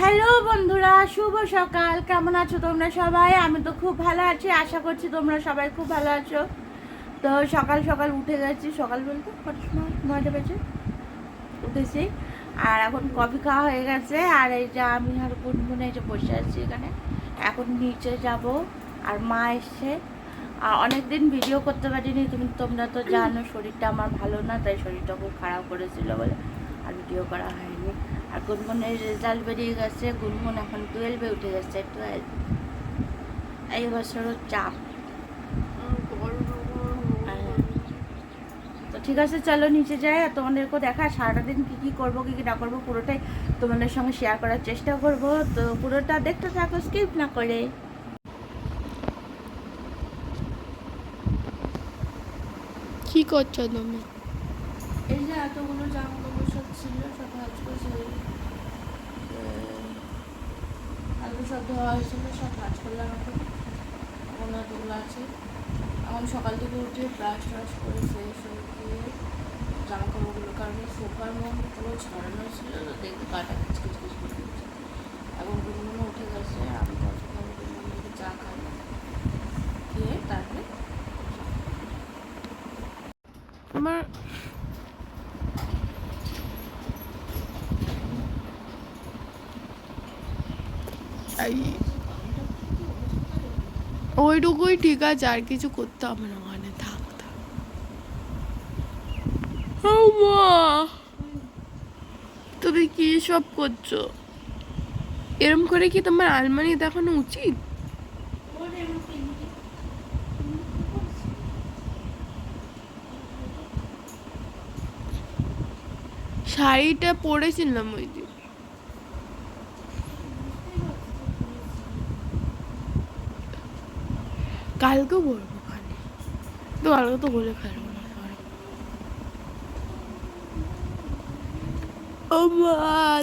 Hello বন্ধুরা, শুভ সকাল। কেমন আছো তোমরা সবাই? আমি তো খুব ভালো আছি, আশা করছি তোমরা সবাই খুব ভালো আছো। তো সকাল সকাল উঠে গেছি সকাল বলতে কটার সময়? নয়টা বেজে উঠেছি। আর এখন কফি খাওয়া হয়ে গেছে, আর এই যে আমি আর গুনগুনে এই যে বসে আছি এখানে। এখন নিচে যাব, আর মা এসছে। আর অনেকদিন ভিডিও করতে পারিনি, তুমি তোমরা তো জানো শরীরটা আমার ভালো না, তাই শরীরটা খুব খারাপ করেছিল বলে আর ভিডিও করা হয়নি। আর গুনগুনের রেজাল্ট বেরিয়ে গেছে গুনগুন এখন টুয়েলভে উঠে গেছে টুয়েলভ এই বছরও চাপ। তো ঠিক আছে চলো নিচে যাই আর তোমাদেরকেও দেখা সারাটা দিন কী কী করব কী কী না করব পুরোটাই তোমাদের সঙ্গে শেয়ার করার চেষ্টা করব। তো পুরোটা দেখতে থাকো স্কিপ না করে। কি করছ তুমি? এই যে এতগুলো জামা আলু সব ধোয়া হয়েছিল সব কাজ করলাম এখন আছে এখন সকাল থেকে উঠে ব্রাশ ট্রাশ করে ফ্রেশ হয়ে গিয়ে জামা কাপড়গুলো কারণ সোফার মন পুরো ছড়ানো ছিল দেখতে কাটা কিচকিচ এখন গুনগুলো উঠে গেছে আমি কফি খাব গুনগুলোকে চা খাব খেয়ে তারপরে আমার এই ওইটুকুই ঠিক আছে, আর কিছু করতে হবে না ওখানে থাক থাক। মা! তুমি কি সব করছ? এরম করে কি তোমার আলমারি দেখানো উচিত? শাড়িটা পরেছিলাম ওই দিন। কালকে বলব খালি তো কালকে তো বলে খেলব না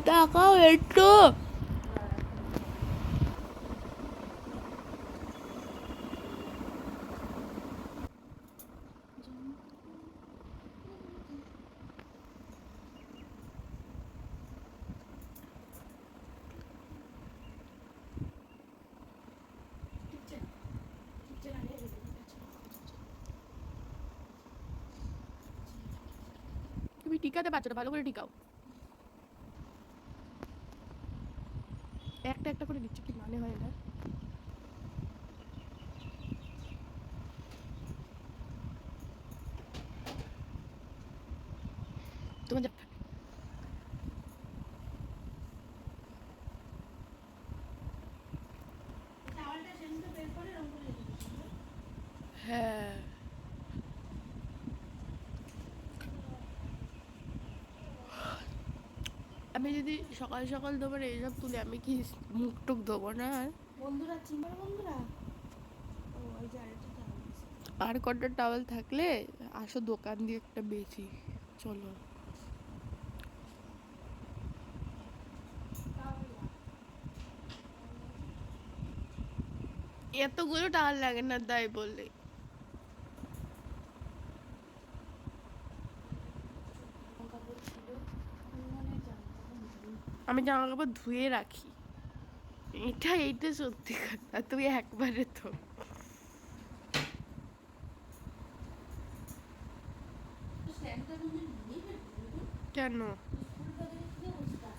তাকাও একটু তুমি টিকাতে পারছ না ভালো করে টিকাও একটা একটা করে দিচ্ছি কি মানে হয় না তোমার হ্যাঁ। আমি যদি সকাল সকাল তোমার এইসব তুলে আমি কি মুখ টুক দেবো না আর? বন্ধুরা বন্ধুরা? ও ওই যে আরেকটা টাওয়াল আর কটা টাওয়েল থাকলে আসো দোকান দিয়ে একটা বেশি চলো। এতগুলো টাওয়াল লাগে না তাই বললে জামা কাপড় ছিল মানে জামা কাপড় ধুই। আমি জামা কাপড় ধুয়ে রাখি। এটা, এইটা সত্যি কথা তুই একবারে তো। কেন?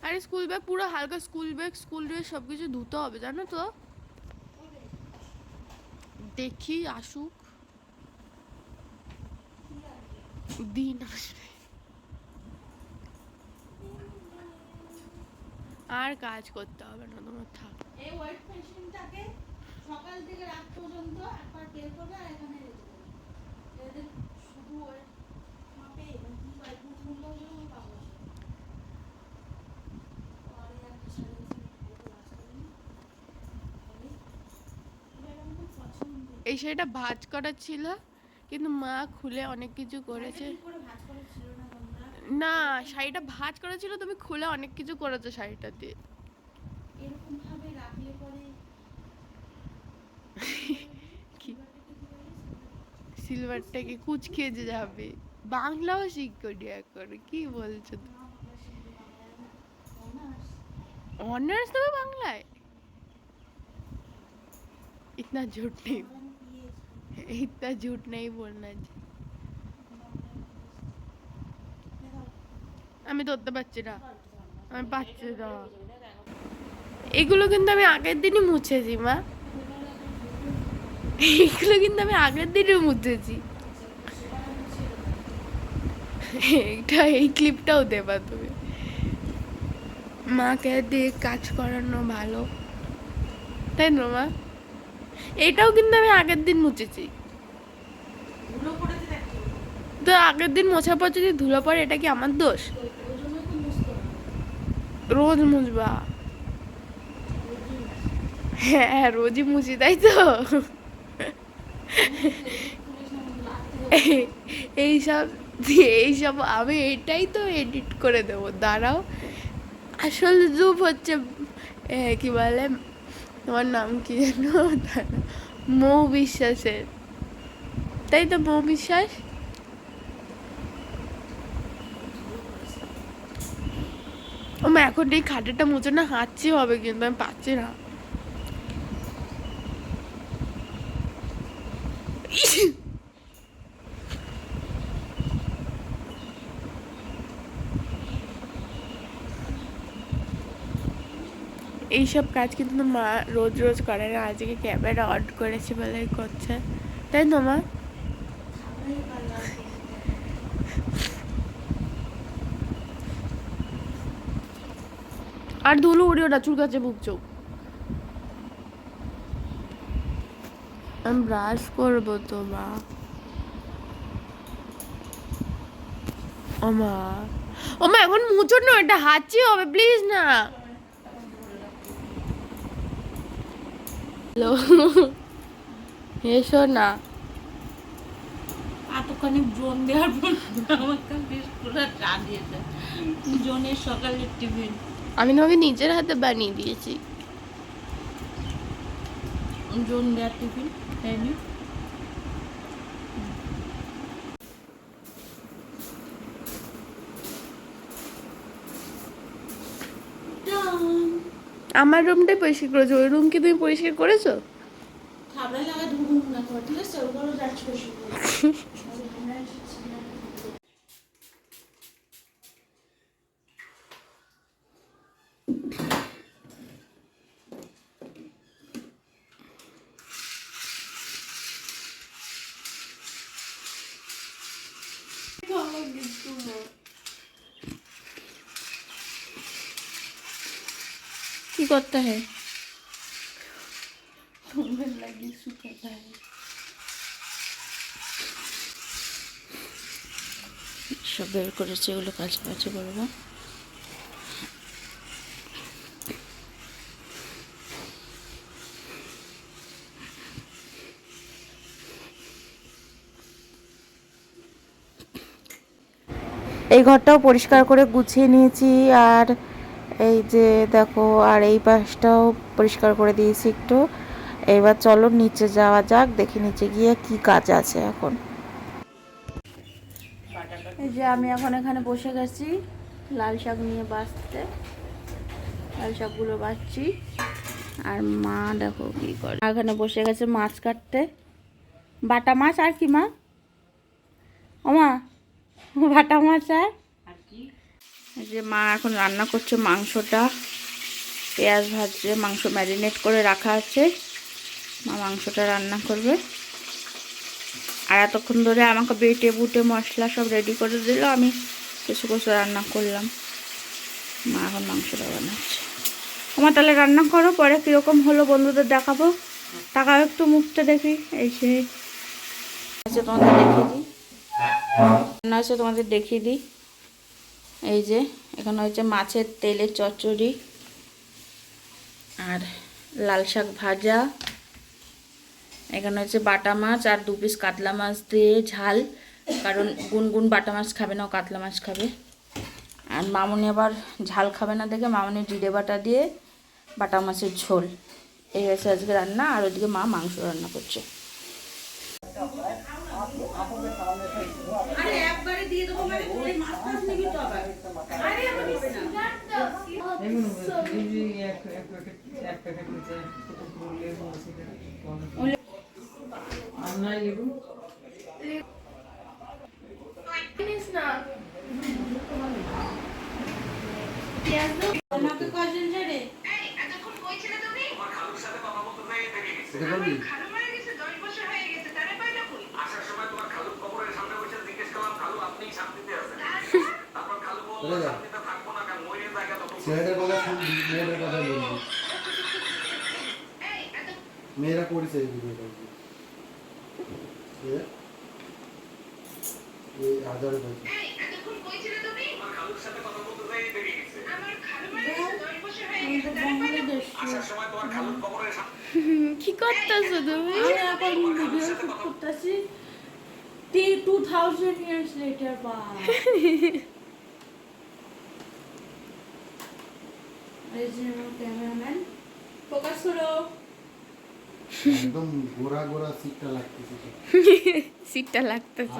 আরে স্কুল ব্যাগ পুরো হালকা স্কুল ব্যাগ, স্কুল ড্রেস সব কিছু ধুতে হবে, জানো তো? দেখি, আসুক। দিন আসবে। আর কাজ করতে হবে না তোমার থাক। এই ওয়েট মেশিনটাকে সকাল থেকে রাত পর্যন্ত একবার বের করবে আর এখানে রেখে দেবে। এদের শুধু মাপে কি মূল্য পাবো। এই শাড়িটা ভাজ করা ছিল কিন্তু মা খুলে অনেক কিছু করেছে কি করে ভাঁজ করা ছিল না তোমরা? না শাড়িটা ভাজ করা ছিল তুমি খুলে অনেক কিছু করেছো শাড়িটাতে এরকম ভাবে রাখলে পরে কি সিলভারটাকে কুচকে যে যাবে বাংলাও শিখ করি এখন কি বলছো তুমি? না, বাংলা শিখবে, বাংলায় অনার্স অনার্স দেবে বাংলায় इतना झूठ नहीं इतना झूठ नहीं बोलना चाहिए আমি ধরতে পারছি না। আমি পাচ্ছি না। এগুলো কিন্তু আমি আগের দিনই মুছেছি, মা। এগুলো কিন্তু আমি আগের দিনই মুছেছি। এইটা এই ক্লিপটাও দেবা তুমি। মাকে দিয়ে কাজ করানো ভালো। তাই না, মা? এটাও কিন্তু আমি আগের দিন মুছেছি। তো আগের দিন মোছার পর যদি ধুলো পড়ে, এটা কি আমার দোষ? রোজ মুছবা। হ্যাঁ রোজই মুছি, তাই তো? এই- এইসব এইসব আমি এটাই তো এডিট করে দেবো, দাঁড়াও। আসল রূপ হচ্ছে কি বলে, তোমার নাম কি যেন? মৌ বিশ্বাসের। তাই তো মৌ বিশ্বাস? ও এখন এই খাটেটা মুছে না হাঁচছি হবে কিন্তু, আমি পাচ্ছি না। এইসব কাজ কিন্তু মা রোজ রোজ করে না, আজকে ক্যামেরা অন করেছে বলে করছে। তাই তো মা? আর ধুলো উড়িও না চুল কাছে বুক চোখ। আমি ব্রাশ করব তো মা। ওমা ওমা এখন মুচুর না এটা হাঁচি হবে প্লিজ না। হ্যালো। এসো না। এতখানি জোন দেওয়ার পর আমাকে বিস্কুট আর চা দিয়েছে। জোনের সকালের টিফিন। আমি তোমাকে নিজের হাতে বানিয়ে দিয়েছি। জোন দেওয়ার টিফিন আমার রুমটাই পরিষ্কার করেছ ওই রুম কি তুমি পরিষ্কার করেছ? থাবড়া লাগা ধুবুন না করে ঠিক আছে? ওগুলো যাচ্ছি বেশি কি করতে হয়? সব বের করেছে এগুলো কাছে কাছে বলব এই ঘরটাও পরিষ্কার করে গুছিয়ে নিয়েছি আর এই যে দেখো, আর এই পাশটাও পরিষ্কার করে দিয়েছি একটু। এবার চলো নিচে যাওয়া যাক, দেখি নিচে গিয়ে কি কাজ আছে এখন। এই যে আমি এখন এখানে বসে গেছি, লাল শাক নিয়ে বাঁচতে। লাল শাকগুলো বাঁচছি। আর মা দেখো কি করে। এখানে বসে গেছে মাছ কাটতে। বাটা মাছ আর কি মা? ও মা, বাটা মাছ আর? যে মা এখন রান্না করছে মাংসটা। পেঁয়াজ ভাজছে, মাংস ম্যারিনেট করে রাখা আছে। মা মাংসটা রান্না করবে। আর এতক্ষণ ধরে আমাকে বেটে বুটে মশলা সব রেডি করে দিল, আমি কিছু কিছু রান্না করলাম। মা এখন মাংসটা বানাচ্ছে। আমার তাহলে রান্না করো, পরে কীরকম হলো বন্ধুদের দেখাবো। টাকাও একটু মুখটা দেখি, এই সে আচ্ছা তোমাদের দেখিয়ে দিই। রান্না হচ্ছে তোমাদের দেখিয়ে দিই। এই যে, এখানে হচ্ছে মাছের তেলের চচ্চড়ি আর লাল শাক ভাজা। এখানে হচ্ছে বাটা মাছ আর দু পিস কাতলা মাছ দিয়ে ঝাল, কারণ গুনগুন বাটা মাছ খাবে না কাতলা মাছ খাবে। আর মামনি আবার ঝাল খাবে না দেখে মামনি জিরে বাটা দিয়ে বাটা মাছের ঝোল। এই হচ্ছে আজকে রান্না, আর ওদিকে মা মাংস রান্না করছে। এগুলো বলছি, এই যে এক এক প্যাকেট এক প্যাকেট হচ্ছে কত পুরো লেবু আছে এখানে, কম। আর নাই লেবু জানিস না মেয়েটার কথা বলবি মেয়েরা করেছে এই ভিডিওটা এই হাজারে পাইছে কি করতেছো তুমি? আমি এখন ভিডিও করতেছি। টু থাউজেন্ড ইয়ার্স লেটার বা এই যে আমার ক্যামেরাম্যান ফোকাস করো। একদম গোড়া গোড়া সিটটা লাগতেছে সিটটা লাগতেছে।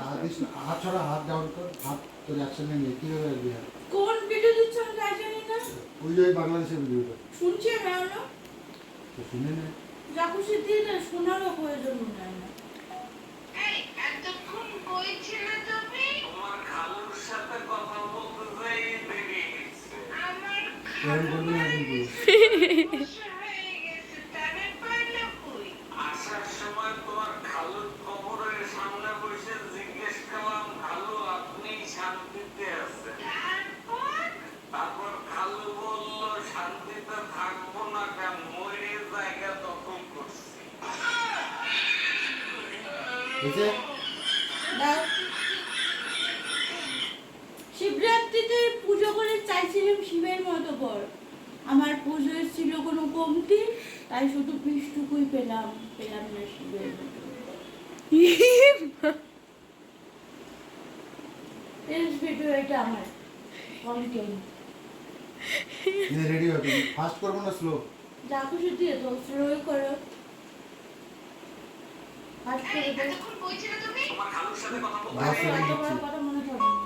হাত ছড়া হাত ডাউন কর হাত তোর অ্যাকশনে নিয়ে কীভাবে আসবি কোন ভিডিও দিচ্ছ আমি তাই জানি না। ওই ওই বাংলাদেশের ভিডিওটা শুনছি আমি এখনও তো শুনে নে। যা খুশি দিয়ে দে শোনারও প্রয়োজন মনে হয় না আসার সময় তোমার খালুর কবরের সামনে বসে জিজ্ঞেস করলাম খালু আপনি শান্তিতে আছেন তারপর খালু বলল শান্তিতে থাকব না কেন মরে জায়গা দখল করছি বুঝছে দাও শিবরাত্রিতে পুজো চাইছিলাম শিবের মতো কর আমার পুজোর ছিল কোনো কমতি তাই শুধু পিসটুকুই পেলাম পেলাম না শিবের মতো। ভিডিও এটা আমার। কন্টেন্ট রেডি হবে? ফাস্ট করব না স্লো যা খুশি দিয়ে তো স্লো করো ফার্স্ট করে দাও তোমার খালুর সাথে কথা বলতে দশ সেকেন্ড তোমার দিচ্ছি কথা মনে থাকে না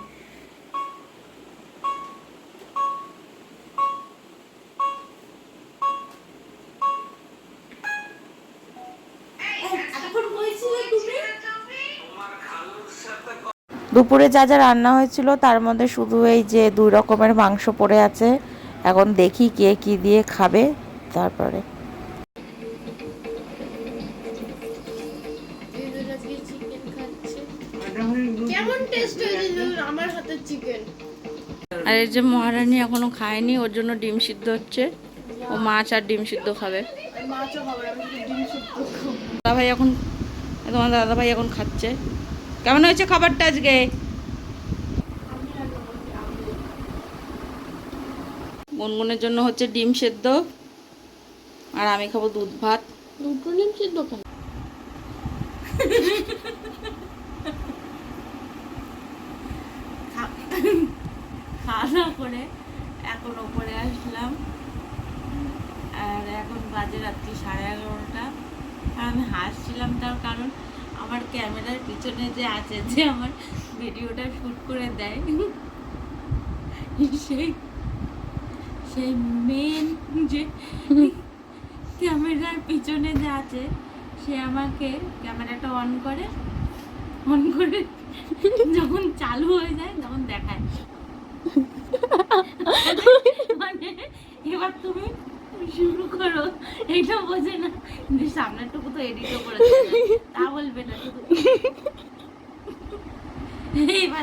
এখন বলছিলে তুমি তোমার খালুর সাথে দুপুরে যা যা রান্না হয়েছিল তার মধ্যে শুধু এই যে দুই রকমের মাংস পড়ে আছে। এখন দেখি কে কি দিয়ে খাবে তারপরে। আর এই যে মহারানী এখনও খায়নি ওর জন্য ডিম সিদ্ধ হচ্ছে। ও মাছ আর ডিম সিদ্ধ খাবে। মাছও খাবার আমি শুধু ডিম শুক্তো খাব। দাদা ভাই এখন তোমার দাদা ভাই এখন খাচ্ছে। কেমন হয়েছে খাবারটা আজকে? গুনগুনের জন্য হচ্ছে ডিম সেদ্ধ আর আমি খাব দুধ ভাত। দুটো ডিম সিদ্ধ খাই খাওয়া দাওয়া করে এখন ওপরে আসলাম। আর এখন বাজে রাত্রি সাড়ে এগারোটা। আর আমি হাসছিলাম তার কারণ আমার ক্যামেরার পিছনে যে আছে যে আমার ভিডিওটা শ্যুট করে দেয় সেই সেই মেন যে ক্যামেরার পিছনে যে আছে সে আমাকে ক্যামেরাটা অন করে অন করে যখন চালু হয়ে যায় তখন দেখায়। মানে এবার তুমি শুরু করো। এটা বোঝে না। কিন্তু সামনেরটুকু তো এডিটও করে তা বলবে না। শুধু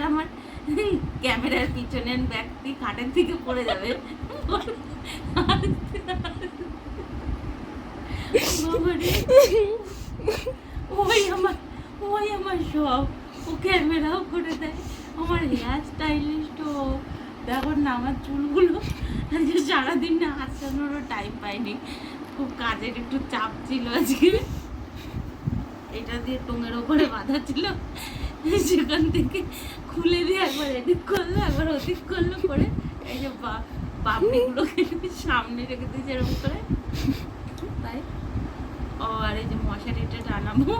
আমার ক্যামেরার পিছনের ব্যক্তি খাটের থেকে পড়ে যাবে। ওই আমার ওই আমার সব। ও ক্যামেরাও করে দেয়। আমার হেয়ার স্টাইলিস্ট দেখো না আমার চুলগুলো আজকে সারাদিন না আসানোরও টাইম পাইনি। খুব কাজের একটু চাপ ছিল আজকে। এটা দিয়ে টোঙের ওপরে বাঁধা ছিল। সেখান থেকে খুলে দিয়ে একবার এদিক করল একবার ওদিক করল করে এই যে পাপড়িগুলোকে সামনে রেখে দিয়েছে এরকম করে। তাই। ও আর এই যে মশারিটা টানাবো।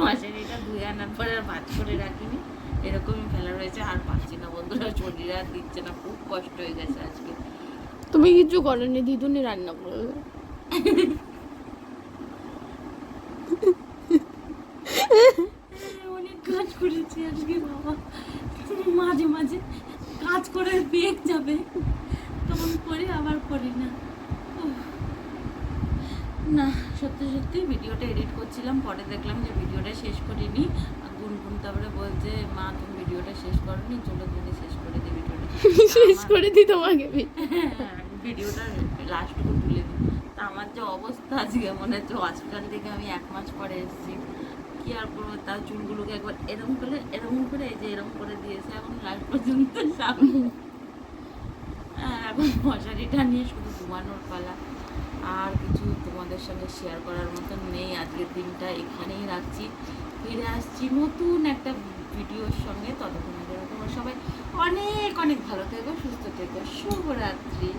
মশারিটা ধুয়ে আনার পরে আর ভাত করে রাখিনি। এরকমই ফেলা রয়েছে আর পাচ্ছি না বন্ধুরা শরীর আর দিচ্ছে না খুব কষ্ট হয়ে গেছে আজকে। তুমি কিছু করনি দিদুনি রান্না করবে। অনেক কাজ করেছি আজকে বাবা। মাঝে মাঝে কাজ করে বেগ যাবে তখন করি আবার করি না। না সত্যি সত্যি ভিডিওটা এডিট করছিলাম পরে দেখলাম যে ভিডিওটা শেষ করিনি। গুনগুন তারপরে বলছে মা তুমি ভিডিওটা শেষ করনি চলো তুমি শেষ করে দিই ভিডিওটা। শেষ করে দিই তোমাকে ভিডিওটা লাস্টটুকু তুলে দিই। তা আমার যে অবস্থা আজকে মনে হচ্ছে হসপিটাল থেকে আমি এক মাস পরে এসেছি। কি আর করব তার চুলগুলোকে একবার এরকম করে এরকম করে এই যে এরকম করে দিয়েছে এখন লাস্ট পর্যন্ত সামনে। হ্যাঁ, এখন মশারিটা নিয়ে শুধু ঘুমানোর পালা। আর কিছু তোমাদের সঙ্গে শেয়ার করার মতন নেই। আজকের দিনটা এখানেই রাখছি। ফিরে আসছি। নতুন একটা ভিডিওর সঙ্গে ততক্ষণ তোমার সবাই অনেক অনেক ভালো থেকো, সুস্থ থেকো। শুভরাত্রি।